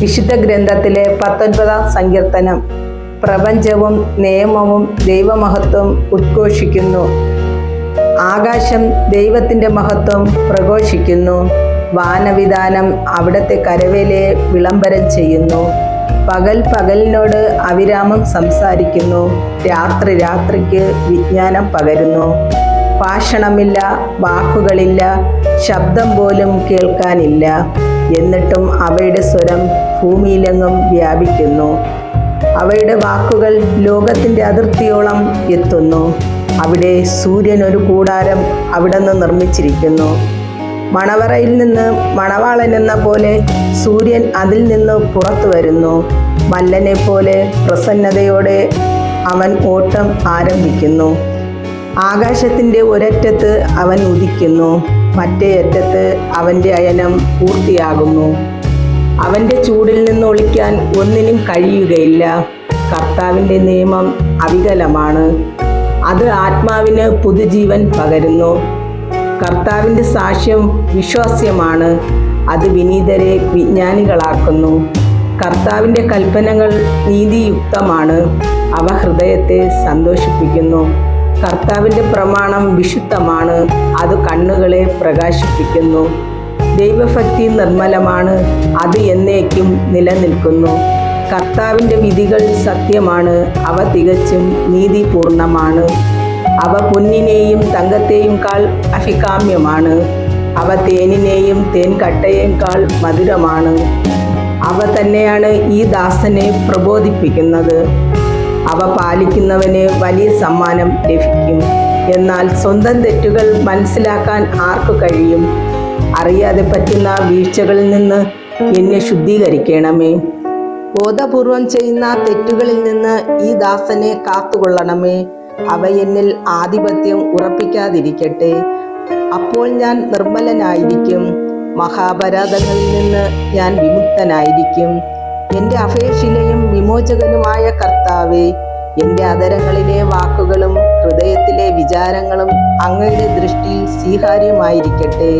വിശുദ്ധ ഗ്രന്ഥത്തിലെ പത്തൊൻപതാം സങ്കീർത്തനം. പ്രപഞ്ചവും നിയമവും ദൈവമഹത്വം ഉദ്ഘോഷിക്കുന്നു. ആകാശം ദൈവത്തിന്റെ മഹത്വം പ്രഘോഷിക്കുന്നു. വാനവിധാനം അവിടുത്തെ കരവേലയെ വിളംബരം ചെയ്യുന്നു. പകൽ പകലിനോട് അവിരാമം സംസാരിക്കുന്നു. രാത്രി രാത്രിക്ക് വിജ്ഞാനം പകരുന്നു. ഭാഷണമില്ല വാക്കുകളില്ല ശബ്ദം പോലും കേൾക്കാനില്ല. എന്നിട്ടും അവയുടെ സ്വരം ഭൂമിയിലെങ്ങും വ്യാപിക്കുന്നു. അവയുടെ വാക്കുകൾ ലോകത്തിന്റെ അതിർത്തിയോളം എത്തുന്നു. അവിടെ സൂര്യൻ ഒരു കൂടാരം അവിടെ നിന്ന് നിർമ്മിച്ചിരിക്കുന്നു. മണവറയിൽ നിന്ന് മണവാളൻ എന്ന പോലെ സൂര്യൻ അതിൽ നിന്ന് പുറത്തു വരുന്നു. മല്ലനെ പോലെ പ്രസന്നതയോടെ അവൻ ഓട്ടം ആരംഭിക്കുന്നു. ആകാശത്തിന്റെ ഒരറ്റത്ത് അവൻ ഉദിക്കുന്നു മറ്റേ അറ്റത്ത് അവന്റെ അയനം പൂർത്തിയാകുന്നു. അവന്റെ ചൂടിൽ നിന്ന് ഒളിക്കാൻ ഒന്നിനും കഴിയുകയില്ല. കർത്താവിന്റെ നിയമം അവികലമാണ്. അത് ആത്മാവിന് പുതുജീവൻ പകരുന്നു. കർത്താവിന്റെ സാക്ഷ്യം വിശ്വാസ്യമാണ്. അത് വിനീതരെ വിജ്ഞാനികളാക്കുന്നു. കർത്താവിന്റെ കൽപ്പനകൾ നീതിയുക്തമാണ്. അവ ഹൃദയത്തെ സന്തോഷിപ്പിക്കുന്നു. കർത്താവിന്റെ പ്രമാണം വിശുദ്ധമാണ്. അത് കണ്ണുകളെ പ്രകാശിപ്പിക്കുന്നു. ദൈവഭക്തി നിർമ്മലമാണ്. അത് എന്നേക്കും നിലനിൽക്കുന്നു. കർത്താവിന്റെ വിധികൾ സത്യമാണ്. അവ തികച്ചും നീതിപൂർണമാണ്. അവ പൊന്നിനെയും തങ്കത്തെയും കാൾ അഭികാമ്യമാണ്. അവ തേനിനെയും തേൻകട്ടയേയും കാൾ മധുരമാണ്. അവ തന്നെയാണ് ഈ ദാസനെ പ്രബോധിപ്പിക്കുന്നത്. അവ പാലിക്കുന്നവന് വലിയ സമ്മാനം ലഭിക്കും. എന്നാൽ സ്വന്തം തെറ്റുകൾ മനസ്സിലാക്കാൻ ആർക്കു കഴിയും? അറിയാതെ പറ്റുന്ന വീഴ്ചകളിൽ നിന്ന് എന്നെ ശുദ്ധീകരിക്കണമേ. ബോധപൂർവം ചെയ്യുന്ന തെറ്റുകളിൽ നിന്ന് ഈ ദാസനെ കാത്തുകൊള്ളണമേ. അവ എന്നിൽ ആധിപത്യം ഉറപ്പിക്കാതിരിക്കട്ടെ. അപ്പോൾ ഞാൻ നിർമ്മലനായിരിക്കും. മഹാപരാധങ്ങളിൽ നിന്ന് ഞാൻ വിമുക്തനായിരിക്കും. എന്റെ അഭയശിലയും വിമോചകനുമായ കർത്താവെ എന്റെ അതരങ്ങളിലെ വാക്കുകളും ഹൃദയത്തിലെ വിചാരങ്ങളും അങ്ങയുടെ ദൃഷ്ടിയിൽ സ്വീകാര്യമായിരിക്കട്ടെ.